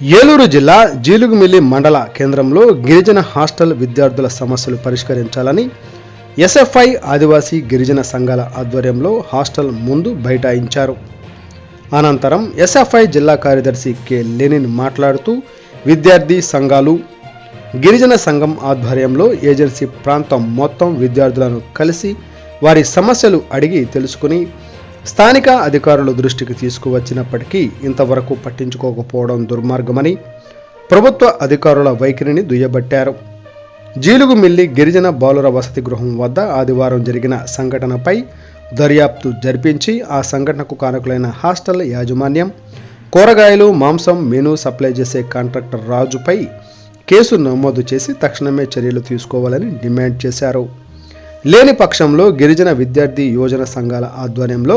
ఏలూరు జిల్లా జీలుగుమిల్లి మండల కేంద్రంలో గిరిజన హాస్టల్ విద్యార్థుల సమస్యలు పరిష్కరించాలని ఎస్ఎఫ్ఐ ఆదివాసీ గిరిజన సంఘాల ఆధ్వర్యంలో హాస్టల్ ముందు బైఠాయించారు. అనంతరం ఎస్ఎఫ్ఐ జిల్లా కార్యదర్శి కె. లెనిన్ మాట్లాడుతూ విద్యార్థి సంఘాలు గిరిజన సంఘం ఆధ్వర్యంలో ఏజెన్సీ ప్రాంతం మొత్తం విద్యార్థులను కలిసి వారి సమస్యలు అడిగి తెలుసుకుని స్థానిక అధికారుల దృష్టికి తీసుకువచ్చినప్పటికీ ఇంతవరకు పట్టించుకోకపోవడం దుర్మార్గమని ప్రభుత్వ అధికారుల వైఖరిని దుయ్యబట్టారు. జీలుగుమిల్లి గిరిజన బాలుర వసతి గృహం వద్ద ఆదివారం జరిగిన సంఘటనపై దర్యాప్తు జరిపించి ఆ సంఘటనకు కారకులైన హాస్టల్ యాజమాన్యం కూరగాయలు మాంసం మెను సప్లై చేసే కాంట్రాక్టర్ రాజుపై కేసు నమోదు చేసి తక్షణమే చర్యలు తీసుకోవాలని డిమాండ్ చేశారు. లేని పక్షంలో గిరిజన విద్యార్థి యోజన సంఘాల ఆధ్వర్యంలో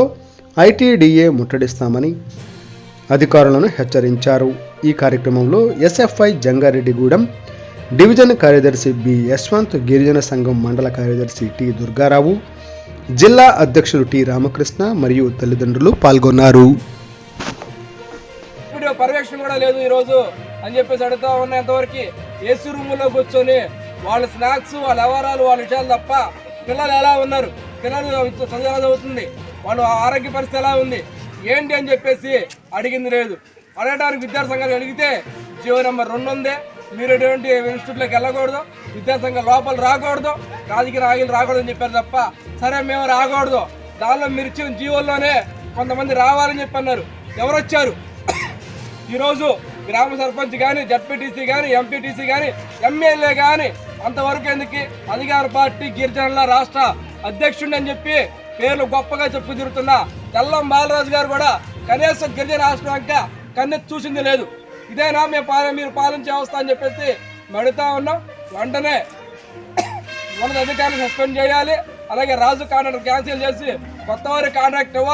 ఐటీడీఏ ముట్టడిస్తామని అధికారులను హెచ్చరించారు. ఈ కార్యక్రమంలో ఎస్ఎఫ్ఐ జంగారెడ్డిగూడెం డివిజన్ కార్యదర్శి బి యశ్వంత్ గిరిజన సంఘం మండల కార్యదర్శి టి దుర్గారావు జిల్లా అధ్యక్షులు టి రామకృష్ణ మరియు తల్లిదండ్రులు పాల్గొన్నారు. పర్యవేక్షణ కూడా లేదు ఈరోజు అని చెప్పేసి అడుగుతా ఉన్నంతవరకు ఏసీ రూములో కూర్చొని వాళ్ళ స్నాక్స్ వాళ్ళ వ్యవహారాలు వాళ్ళ విషయాలు తప్ప పిల్లలు ఎలా ఉన్నారు? పిల్లలు చదువు చదువుతుంది. వాళ్ళ ఆరోగ్య పరిస్థితి ఎలా ఉంది? ఏంటి అని చెప్పేసి అడిగింది లేదు. అడగడానికి విద్యార్థి సంఘాలు అడిగితే జీవో నెంబర్ రెండు ఉంది. మీరు ఎటువంటి ఇన్స్టిట్యూట్లోకి వెళ్ళకూడదు. విద్యాసంఘం లోపల రాకూడదు. రాజకీయ రాగిలు రాకూడదు అని చెప్పారు తప్ప సరే మేము రాకూడదు. దానిలో మీరు ఇచ్చిన జీవోల్లోనే కొంతమంది రావాలని చెప్పి అన్నారు. ఎవరు వచ్చారు ఈరోజు గ్రామ సర్పంచ్ కానీ జడ్పీటీసీ కానీ ఎంపీటీసీ కానీ ఎమ్మెల్యే కానీ అంతవరకు ఎందుకు అధికార పార్టీ గిరిజనుల రాష్ట్ర అధ్యక్షుడు అని చెప్పి పేర్లు గొప్పగా చెప్పు తిరుగుతున్న. తెల్లం బాలరాజు గారు కూడా కనీసం గిరిజన రాష్ట్రం అంటే కన్నెత్తి చూసింది లేదు. ఇదేనా మేము పాలన మీరు పాలించే అవస్థ అని చెప్పేసి మడుతా ఉన్నాం. వెంటనే ఉన్నత అధికారులు సస్పెండ్ చేయాలి. అలాగే రాజు కాంట్రాక్ట్ క్యాన్సిల్ చేసి కొత్త వారి కాంట్రాక్ట్ ఇవ్వాలి.